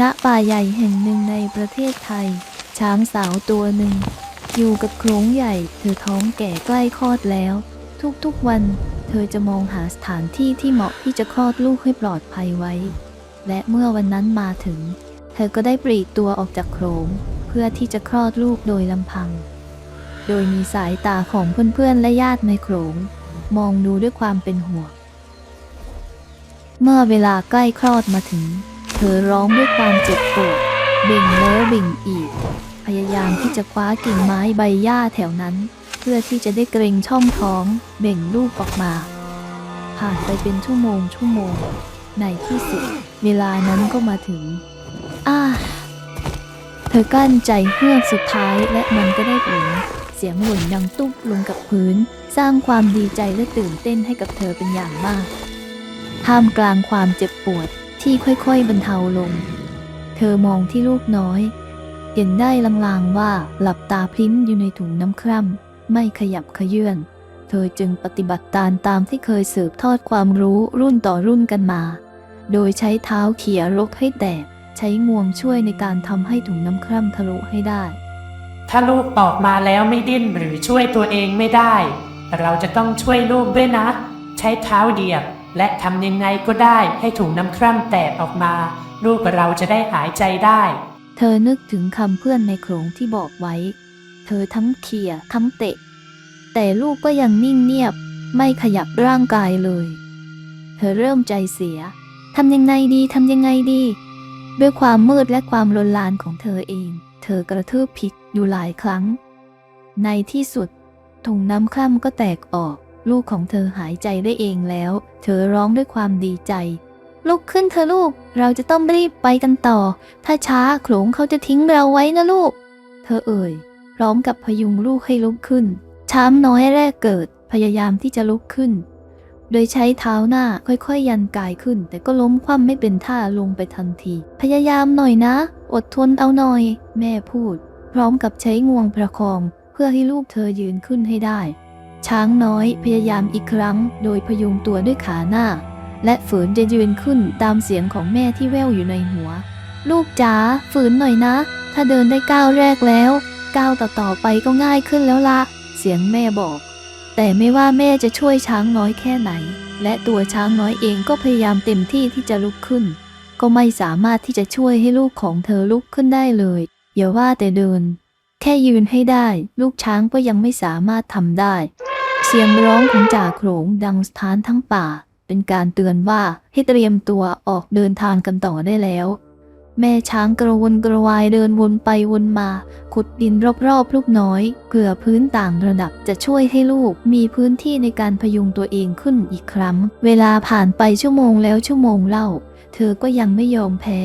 ณป่าใหญ่แห่งหนึ่งในประเทศไทย ช้างสาวตัวหนึ่ง อยู่กับโขลงใหญ่ เธอท้องแก่ใกล้คลอดแล้ว ทุกๆวัน เธอจะมองหาสถานที่ที่เหมาะที่จะคลอดลูกให้ปลอดภัยไว้ และเมื่อวันนั้นมาถึง เธอก็ได้ปลีกตัวออกจากโขลงเพื่อที่จะคลอดลูกโดยลำพัง โดยมีสายตาของเพื่อนๆและญาติในโขลงมองดูด้วยความเป็นห่วงเมื่อเวลาใกล้คลอดมาถึง อร้องด้วยความเจ็บปวดเบ่งแล้วเบ่งอีก พยายามที่จะคว้ากิ่งไม้ใบหญ้าแถวนั้น เพื่อที่จะได้เกรงช่องท้องเบ่งลูกออกมา ผ่านไปเป็นชั่วโมงชั่วโมง ในที่สุด เวลานั้นก็มาถึง อ้า เธอกลั้นใจเฮือกสุดท้ายและมันก็ได้ผลเสียงหล่นดังตุ๊บลงกับพื้น สร้างความดีใจและตื่นเต้นให้กับเธอเป็นอย่างมาก ท่ามกลางความเจ็บปวด ที่ค่อยๆบรรเทาลง เธอมองที่ลูกน้อย เห็นได้ลางๆว่าหลับตาพลิ้นอยู่ในถุงน้ำคร่ำไม่ขยับขยื่นเธอจึงปฏิบัติตามตามที่เคยสืบทอดความรู้รุ่นต่อรุ่นกันมา โดยใช้เท้าเขี่ยรกให้แตก ใช้งวงช่วยในการทำให้ถุงน้ำคร่ำทะลุให้ได้ ถ้าลูกออกมาแล้วไม่ดิ้นหรือช่วยตัวเองไม่ได้ เราจะต้องช่วยลูกด้วยนะ ใช้เท้าเดียบ และทำยังไงก็ได้ให้ถุงน้ำคร่ำแตกออกมา ลูกเราจะได้หายใจได้ เธอนึกถึงคำเพื่อนในโขลงที่บอกไว้ เธอทั้งเขี่ยทั้งเตะ แต่ลูกก็ยังนิ่งเงียบ ไม่ขยับร่างกายเลย เธอเริ่มใจเสียทำยังไงดีทำยังไงดี ด้วยความมืดและความลนลานของเธอเอง เธอกระทืบผิดอยู่หลายครั้ง ในที่สุดถุงน้ำคร่ำก็แตกออก ลูกของเธอหายใจได้เองแล้ว เธอร้องด้วยความดีใจ ลุกขึ้นเธอลูก เราจะต้องรีบไปกันต่อ ถ้าช้าโขลงเขาจะทิ้งเราไว้นะลูก เธอเอ่ย พร้อมกับพยุงลูกให้ลุกขึ้น ช้างน้อยแรกเกิดพยายามที่จะลุกขึ้น โดยใช้เท้าหน้าค่อยๆ ยันกายขึ้น แต่ก็ล้มคว่ำไม่เป็นท่าลงไปทันที พยายามหน่อยนะ อดทนเอาหน่อย แม่พูด พร้อมกับใช้งวงประคอง เพื่อให้ลูกเธอยืนขึ้นให้ได้ ช้างน้อยพยายามอีกครั้งโดยพยุงตัวด้วยขาหน้า และฝืนจะยืนขึ้นตามเสียงของแม่ที่แว่วอยู่ในหัว ลูกจ๋าฝืนหน่อยนะ ถ้าเดินได้ก้าวแรกแล้วก้าวต่อๆไปก็ง่ายขึ้นแล้วละเสียงแม่บอก แต่ไม่ว่าแม่จะช่วยช้างน้อยแค่ไหน และตัวช้างน้อยเองก็พยายามเต็มที่ที่จะลุกขึ้น ก็ไม่สามารถที่จะช่วยให้ลูกของเธอลุกขึ้นได้เลยอย่าว่าแต่เดิน แค่ยืนให้ได้ ลูกช้างก็ยังไม่สามารถทำได้ สียงร้องของจ่าโขลงดังสถานทั้งป่า เป็นการเตือนว่าให้เตรียมตัวออกเดินทางกันต่อได้แล้ว แม่ช้างกระวนกระวายเดินวนไปวนมา ขุดดินรอบๆลูกน้อยเกลือพื้นต่างระดับจะช่วยให้ลูกมีพื้นที่ในการพยุงตัวเองขึ้นอีกครั้ง เวลาผ่านไปชั่วโมงแล้วชั่วโมงเล่า เธอก็ยังไม่ยอมแพ้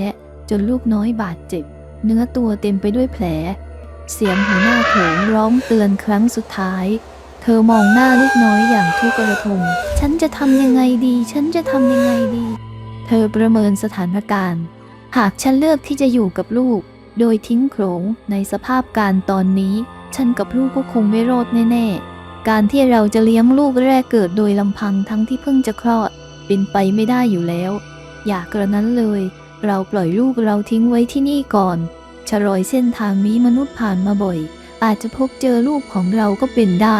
จนลูกน้อยบาดเจ็บ เนื้อตัวเต็มไปด้วยแผล เสียงหัวหน้าโขงร้องเตือนครั้งสุดท้าย ธอมองหน้าลูกน้อยอย่างทุกข์ระทม ฉันจะทำยังไงดี ฉันจะทำยังไงดี เธอประเมินสถานการณ์ หากฉันเลือกที่จะอยู่กับลูก โดยทิ้งโขลงในสภาพการตอนนี้ ฉันกับลูกก็คงไม่รอดแน่ ๆ การที่เราจะเลี้ยงลูกแรกเกิดโดยลำพังทั้งที่เพิ่งจะคลอด เป็นไปไม่ได้อยู่แล้ว อย่ากระนั้นเลย เราปล่อยลูกเราทิ้งไว้ที่นี่ก่อนชะรอยเส้นทางนี้มนุษย์ผ่านมาบ่อย อาจจะพบเจอลูกของเราก็เป็นได้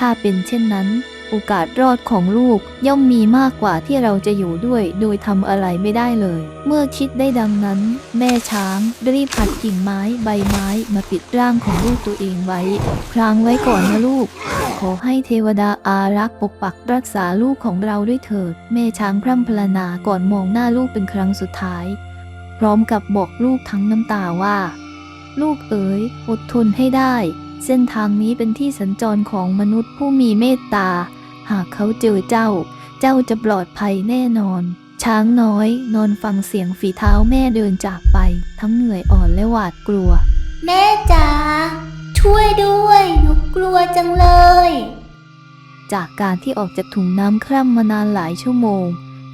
ถ้าเป็นเช่นนั้น โอกาสรอดของลูกย่อมมีมากกว่าที่เราจะอยู่ด้วยโดยทำอะไรไม่ได้เลย เมื่อคิดได้ดังนั้น แม่ช้างรีบผัดกิ่งไม้ใบไม้มาปิดร่างของลูกตัวเองไว้พรางไว้ก่อนนะลูก ขอให้เทวดาอารักษ์ปกปักรักษาลูกของเราด้วยเถิด แม่ช้างพร่ำพรรณนาก่อนมองหน้าลูกเป็นครั้งสุดท้าย พร้อมกับบอกลูกทั้งน้ำตาว่า ลูกเอ๋ยอดทนให้ได้ เส้นทางนี้เป็นที่สัญจรของมนุษย์ผู้มีเมตตา หากเขาเจอเจ้า เจ้าจะปลอดภัยแน่นอน ช้างน้อยนอนฟังเสียงฝีเท้าแม่เดินจากไป ทั้งเหนื่อยอ่อนและหวาดกลัว แม่จ๋าช่วยด้วยหนูกลัวจังเลย จากการที่ออกจากถุงน้ำคร่ำมานานหลายชั่วโมง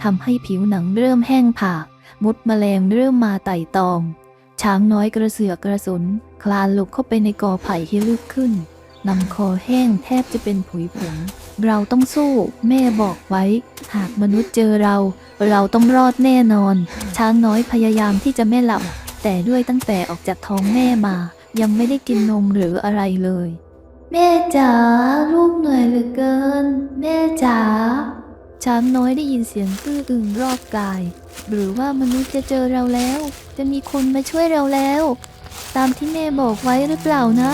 ทำให้ผิวหนังเริ่มแห้งผากมดแมลงเริ่มมาไต่ตอมช้างน้อยกระเสือกกระสน คลานหลบเข้าไปในกอไผ่ที่ลึกขึ้นลำคอแห้งแทบจะเป็นผุยผง เราต้องสู้ แม่บอกไว้ หากมนุษย์เจอเรา เราต้องรอดแน่นอน ช้างน้อยพยายามที่จะไม่หลับ แต่ด้วยตั้งแต่ออกจากท้องแม่มา ยังไม่ได้กินนมหรืออะไรเลย แม่จ๋าลูกเหนื่อยเหลือเกิน แม่จ๋าช้างน้อยได้ยินเสียงตื้ออึงรอบกาย หรือว่ามนุษย์จะเจอเราแล้ว จะมีคนมาช่วยเราแล้ว ตามที่แม่บอกไว้หรือเปล่านะ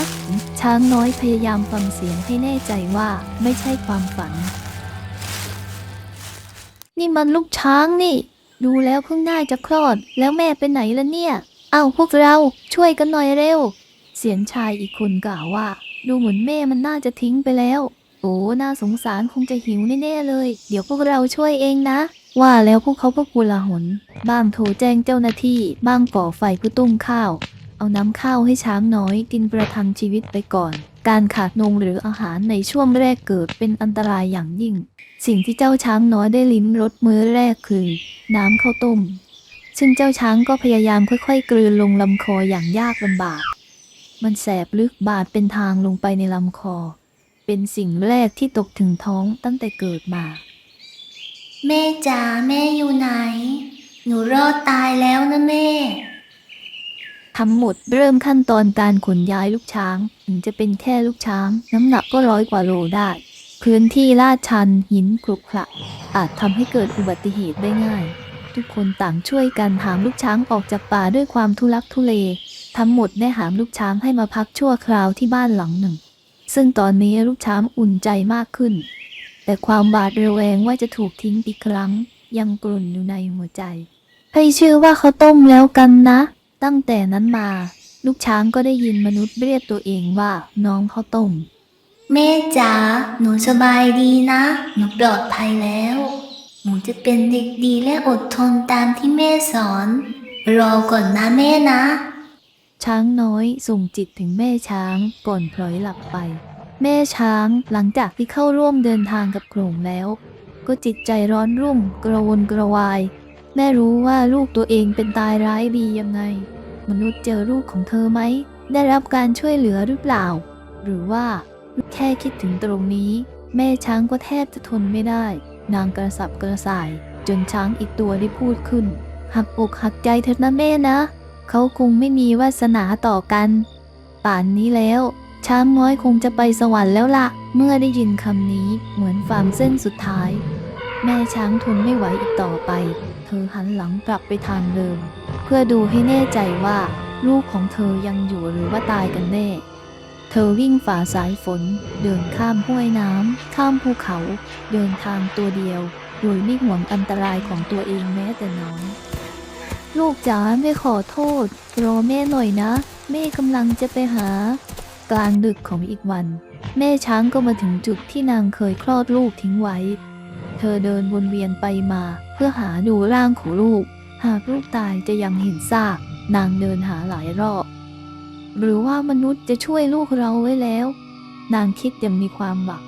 ช้างน้อยพยายามฟังเสียงให้แน่ใจว่าไม่ใช่ความฝัน นี่มันลูกช้างนี่ ดูแล้วเพิ่งน่าจะคลอด แล้วแม่ไปไหนละเนี่ย เอาพวกเราช่วยกันหน่อยเร็ว เสียงชายอีกคนกล่าวว่า ดูเหมือนแม่มันน่าจะทิ้งไปแล้ว โอ้น่าสงสารคงจะหิวแน่ๆเลย เดี๋ยวพวกเราช่วยเองนะว่าแล้วพวกเขาก็กุลาหน บ้างโทรแจ้งเจ้าหน้าที่ บ้างก่อไฟเพื่อต้มข้าว เอาน้ำข้าวให้ช้างน้อยกินประทังชีวิตไปก่อน การขาดนมหรืออาหารในช่วงแรกเกิดเป็นอันตรายอย่างยิ่ง สิ่งที่เจ้าช้างน้อยได้ลิ้มรสมื้อแรกคือ น้ำข้าวต้ม ซึ่งเจ้าช้างก็พยายามค่อยๆ กลืนลงลำคออย่างยากลำบาก มันแสบลึกบาดเป็นทางลงไปในลำคอ เป็นสิ่งแรกที่ตกถึงท้องตั้งแต่เกิดมา แม่จ๋าแม่อยู่ไหน หนูรอดตายแล้วนะแม่ ทั้งหมดเริ่มขั้นตอนการขนย้ายลูกช้าง ถึงจะเป็นแค่ลูกช้าง น้ำหนักก็ร้อยกว่าโลได้พื้นที่ลาดชันหินครุขระอาจทำให้เกิดอุบัติเหตุได้ง่าย ทุกคนต่างช่วยกันหามลูกช้างออกจากป่าด้วยความทุลักทุเล ทั้งหมดได้หามลูกช้างให้มาพักชั่วคราวที่บ้านหลังหนึ่ง ซึ่งตอนนี้ลูกช้างอุ่นใจมากขึ้น แต่ความบาดระแวงว่าจะถูกทิ้งอีกครั้ง ยังกลุ่นอยู่ในหัวใจ ให้ชื่อว่าเขาต้มแล้วกันนะ ตั้งแต่นั้นมา ลูกช้างก็ได้ยินมนุษย์เรียกตัวเองว่าน้องข้าวต้ม แม่จ๋าหนูสบายดีนะ หนูปลอดภัยแล้ว หนูจะเป็นเด็กดีและอดทนตามที่แม่สอน รอก่อนนะแม่นะ ช้างน้อยส่งจิตถึงแม่ช้างก่อนพลอยหลับไป แม่ช้างหลังจากที่เข้าร่วมเดินทางกับโขลงแล้ว ก็จิตใจร้อนรุ่มกระวนกระวาย แม่รู้ว่าลูกตัวเองเป็นตายร้ายดียังไง มนุษย์เจอลูกของเธอไหม ได้รับการช่วยเหลือหรือเปล่า หรือว่าแค่คิดถึงตรงนี้ แม่ช้างก็แทบจะทนไม่ได้ นางกระสับกระส่าย จนช้างอีกตัวได้พูดขึ้น หักอกหักใจเถิดนะแม่นะ เขาคงไม่มีวาสนาต่อกัน ป่านนี้แล้ว ช้างน้อยคงจะไปสวรรค์แล้วล่ะ เมื่อได้ยินคำนี้เหมือนฟามเส้นสุดท้าย แม่ช้างทนไม่ไหวอีกต่อไป ธอหันหลังกลับไปทางเดิม เพื่อดูให้แน่ใจว่า ลูกของเธอยังอยู่หรือว่าตายกันแน่ เธอวิ่งฝ่าสายฝน เดินข้ามห้วยน้ำข้ามภูเขา เดินทางตัวเดียว โดยไม่ห่วงอันตรายของตัวเองแม้แต่น้อย ลูกจ๋าแม่ขอโทษ รอแม่หน่อยนะ แม่กำลังจะไปหา กลางดึกของอีกวัน แม่ช้างก็มาถึงจุดที่นางเคยคลอดลูกทิ้งไว้ ธอเดินวนเวียนไปมา เพื่อหาดูร่างของลูก หากลูกตายจะยังเห็นซาก นางเดินหาหลายรอบ หรือว่ามนุษย์จะช่วยลูกเราไว้แล้ว นางคิดอย่างมีความหวัง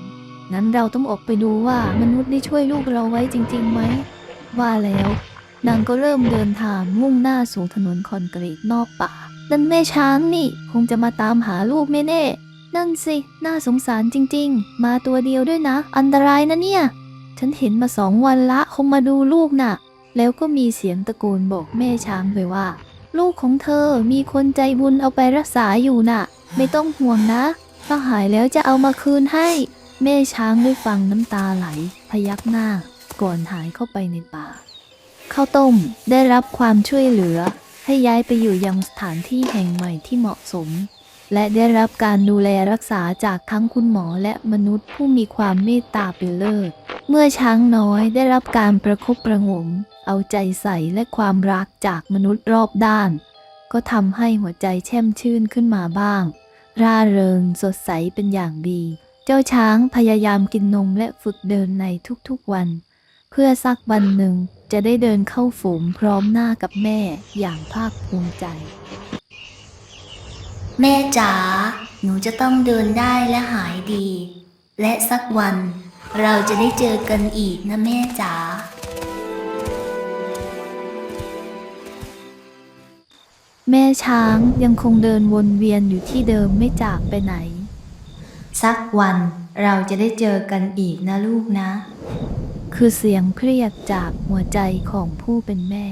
นั้นเราต้องออกไปดูว่ามนุษย์ได้ช่วยลูกเราไว้จริงๆไหม ว่าแล้ว นางก็เริ่มเดินทางมุ่งหน้าสู่ถนนคอนกรีตนอกป่า นั่นแม่ช้างนี่คงจะมาตามหาลูกแน่ๆนั่นสิ น่าสงสารจริงๆ มาตัวเดียวด้วยนะ อันตรายนะเนี่ย ฉันเห็นมาสองวันละคงมาดูลูกน่ะ แล้วก็มีเสียงตะโกนบอกแม่ช้างไปว่า ลูกของเธอมีคนใจบุญเอาไปรักษาอยู่น่ะ ไม่ต้องห่วงนะ ถ้าหายแล้วจะเอามาคืนให้ แม่ช้างได้ฟังน้ำตาไหล พยักหน้า ก่อนหายเข้าไปในป่าข้าวต้มได้รับความช่วยเหลือ ให้ย้ายไปอยู่ยังสถานที่แห่งใหม่ที่เหมาะสม และได้รับการดูแลรักษาจากทั้งคุณหมอและมนุษย์ผู้มีความเมตตาเป็นเลิศ เมื่อช้างน้อยได้รับการประคบประงม เอาใจใส่และความรักจากมนุษย์รอบด้าน ก็ทำให้หัวใจแช่มชื่นขึ้นมาบ้าง ร่าเริงสดใสเป็นอย่างดี เจ้าช้างพยายามกินนมและฝึกเดินในทุกๆวัน เพื่อสักวันหนึ่งจะได้เดินเข้าฝูงพร้อมหน้ากับแม่อย่างภาคภูมิใจ แม่จ๋าหนูจะต้องเดินได้และหายดี และสักวัน เราจะได้เจอกันอีกนะแม่จ๋า แม่ช้างยังคงเดินวนเวียนอยู่ที่เดิมไม่จากไปไหน สักวันเราจะได้เจอกันอีกนะลูกนะ คือเสียงเครียดจากหัวใจของผู้เป็นแม่